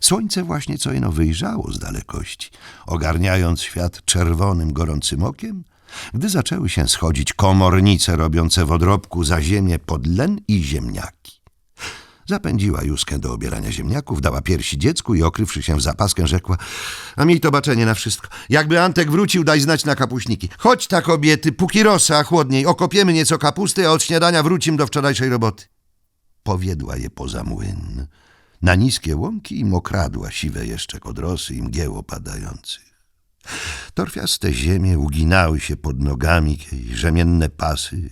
Słońce właśnie co ino wyjrzało z dalekości, ogarniając świat czerwonym, gorącym okiem, gdy zaczęły się schodzić komornice robiące w odrobku za ziemię podlen i ziemniaki. Zapędziła Juskę do obierania ziemniaków, dała piersi dziecku i okrywszy się w zapaskę rzekła A miej to baczenie na wszystko. Jakby Antek wrócił, daj znać na kapuśniki. Chodź ta kobiety, póki rosa chłodniej, okopiemy nieco kapusty, a od śniadania wrócim do wczorajszej roboty. Powiedziła je poza młyn. Na niskie łąki im okradła siwe jeszcze kodrosy i mgieł opadających. Torfiaste ziemie uginały się pod nogami jej rzemienne pasy,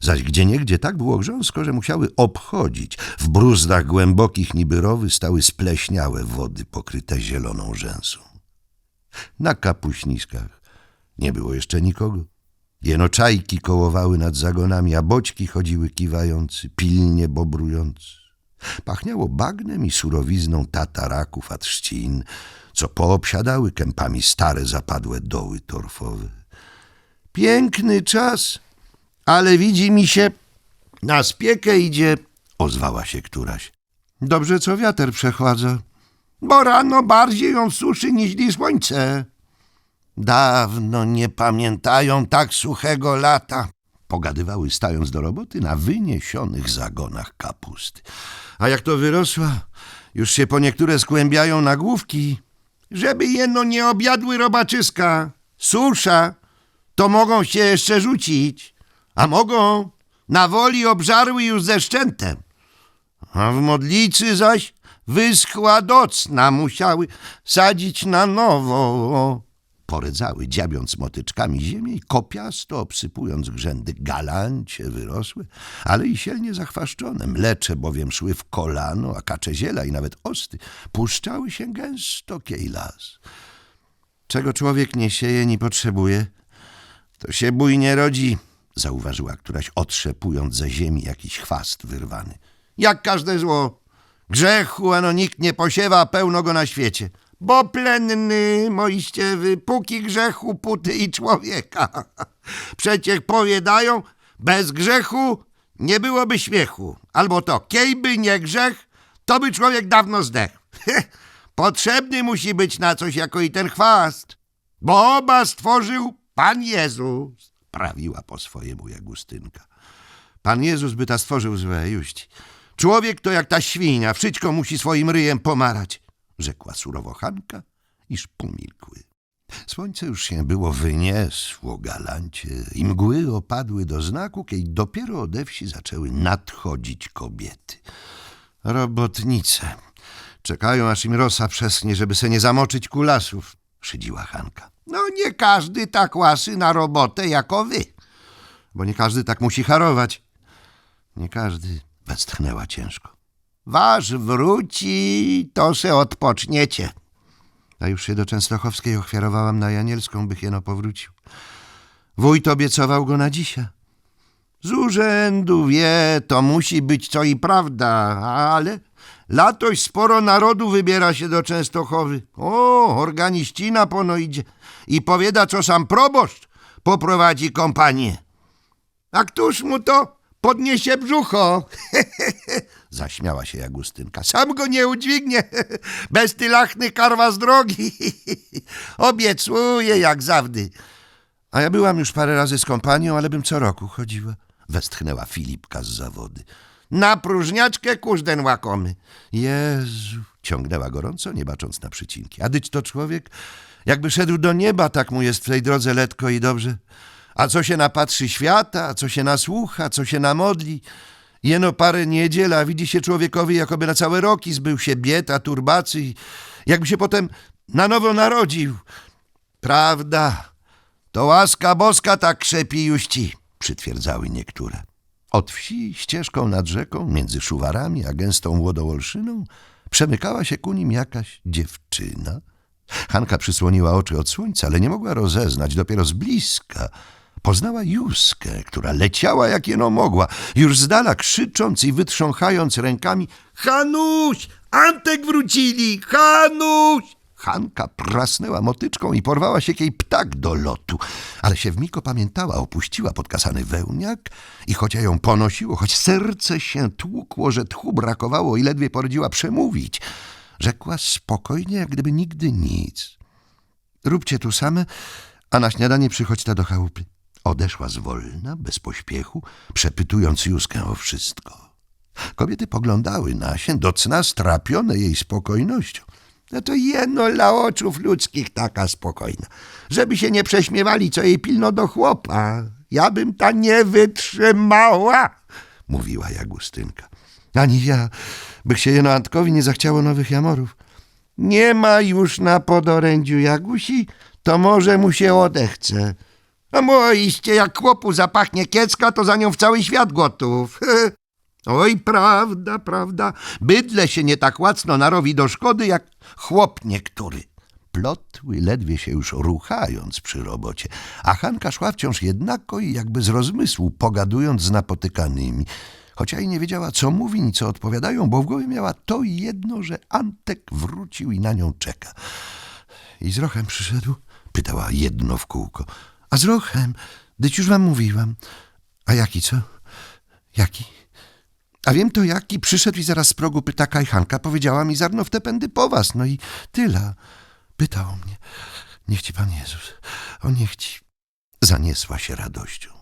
zaś gdzieniegdzie tak było grząsko, że musiały obchodzić. W bruzdach głębokich niby rowy stały spleśniałe wody pokryte zieloną rzęsą. Na kapuśniskach nie było jeszcze nikogo. Jeno czajki kołowały nad zagonami, a boćki chodziły kiwający, pilnie bobrujący. Pachniało bagnem i surowizną tataraków, a trzcin, co poobsiadały kępami stare, zapadłe doły torfowe. Piękny czas, ale widzi mi się, na spiekę idzie, ozwała się któraś. Dobrze, co wiatr przechładza, bo rano bardziej ją suszy niż słońce. Dawno nie pamiętają tak suchego lata, pogadywały stając do roboty na wyniesionych zagonach kapusty. A jak to wyrosła, już się po niektóre skłębiają nagłówki. Żeby jeno nie objadły robaczyska, susza, to mogą się jeszcze rzucić, a mogą na woli obżarły już ze szczętem. A w modlicy zaś wyschła docna musiały sadzić na nowo. Poredzały, dziabiąc motyczkami ziemię i kopiasto obsypując grzędy galancie wyrosłe, ale i silnie zachwaszczone. Mlecze bowiem szły w kolano, a kacze ziela i nawet osty puszczały się gęsto kiej las. Czego człowiek nie sieje, nie potrzebuje, to się bujnie rodzi, zauważyła któraś otrzepując ze ziemi jakiś chwast wyrwany. Jak każde zło. Grzechu ano nikt nie posiewa, pełno go na świecie. Bo plenny, moiściewy, póki grzechu, puty i człowieka. Przeciech powiadają, bez grzechu nie byłoby śmiechu. Albo to, kiejby nie grzech, to by człowiek dawno zdechł. Potrzebny musi być na coś jako i ten chwast. Bo oba stworzył Pan Jezus, prawiła po swojemu Jagustynka. Pan Jezus by ta stworzył złe, juści. Człowiek to jak ta świnia, wszystko musi swoim ryjem pomarać, rzekła surowo Hanka, iż pomilkły. Słońce już się było wyniesło galancie i mgły opadły do znaku, kiedy dopiero ode wsi zaczęły nadchodzić kobiety. Robotnice. Czekają, aż im rosa przeschnie, żeby se nie zamoczyć kulasów, szydziła Hanka. No nie każdy tak łasy na robotę jako wy, bo nie każdy tak musi harować. Nie każdy, westchnęła ciężko. Wasz wróci, to se odpoczniecie. A już się do Częstochowskiej ofiarowałam na Janielską, bych jeno powrócił. Wójt obiecował go na dzisiaj. Z urzędu wie, to musi być co i prawda, ale latoś sporo narodu wybiera się do Częstochowy. O, organiścina pono idzie i powiada, co sam proboszcz poprowadzi kompanię. A któż mu to podniesie brzucho? Zaśmiała się Jagustynka. Sam go nie udźwignie. Bestylachny karwa z drogi. Obiecuję jak zawdy. A ja byłam już parę razy z kompanią, ale bym co roku chodziła. Westchnęła Filipka z zawody. Na próżniaczkę kurzden łakomy. Jezu, ciągnęła gorąco, nie bacząc na przycinki. A dyć to człowiek, jakby szedł do nieba, tak mu jest w tej drodze letko i dobrze. A co się napatrzy świata, co się nasłucha, co się namodli. Jeno parę niedziel, a widzi się człowiekowi, jakoby na całe roki zbył się bied, a turbacy, jakby się potem na nowo narodził. Prawda, to łaska boska tak krzepi juści, przytwierdzały niektóre. Od wsi ścieżką nad rzeką, między szuwarami a gęstą łodołolszyną, przemykała się ku nim jakaś dziewczyna. Hanka przysłoniła oczy od słońca, ale nie mogła rozeznać dopiero z bliska. Poznała Juskę, która leciała jak jeno mogła, już z dala krzycząc i wytrząchając rękami Hanuś! Antek wrócili! Hanuś! Hanka prasnęła motyczką i porwała się jej ptak do lotu, ale się w miko pamiętała, opuściła podkasany wełniak i choć ją ponosiło, choć serce się tłukło, że tchu brakowało i ledwie porodziła przemówić, Rzekła spokojnie, jak gdyby nigdy nic. Róbcie tu same, a na śniadanie przychodźcie do chałupy. Odeszła zwolna, bez pośpiechu, przepytując Józkę o wszystko. Kobiety poglądały na się, do cna strapione jej spokojnością. No to jedno dla oczów ludzkich taka spokojna. Żeby się nie prześmiewali, co jej pilno do chłopa. Ja bym ta nie wytrzymała, mówiła Jagustynka. Ani ja, bych się jeno Antkowi nie zachciało nowych jamorów. Nie ma już na podorędziu Jagusi, to może mu się odechce. A moiście, jak chłopu zapachnie kiecka, to za nią w cały świat gotów. Oj, prawda, prawda. Bydle się nie tak łacno narowi do szkody, jak chłop niektóry. Plotły ledwie się już ruchając przy robocie, a Hanka szła wciąż jednako i jakby z rozmysłu, pogadując z napotykanymi. Chociaż i nie wiedziała, co mówi, ni co odpowiadają, bo w głowie miała to jedno, że Antek wrócił i na nią czeka. I z rochem przyszedł? Pytała jedno w kółko. A z rochem? Dyć już wam mówiłam. A jaki co? Jaki? A wiem to jaki. Przyszedł i zaraz z progu pyta Kajhanka. Powiedziała mi zarno w te pędy po was. No i tyle. Pytał mnie. Niech ci Pan Jezus, o niech ci. Zaniesła się radością.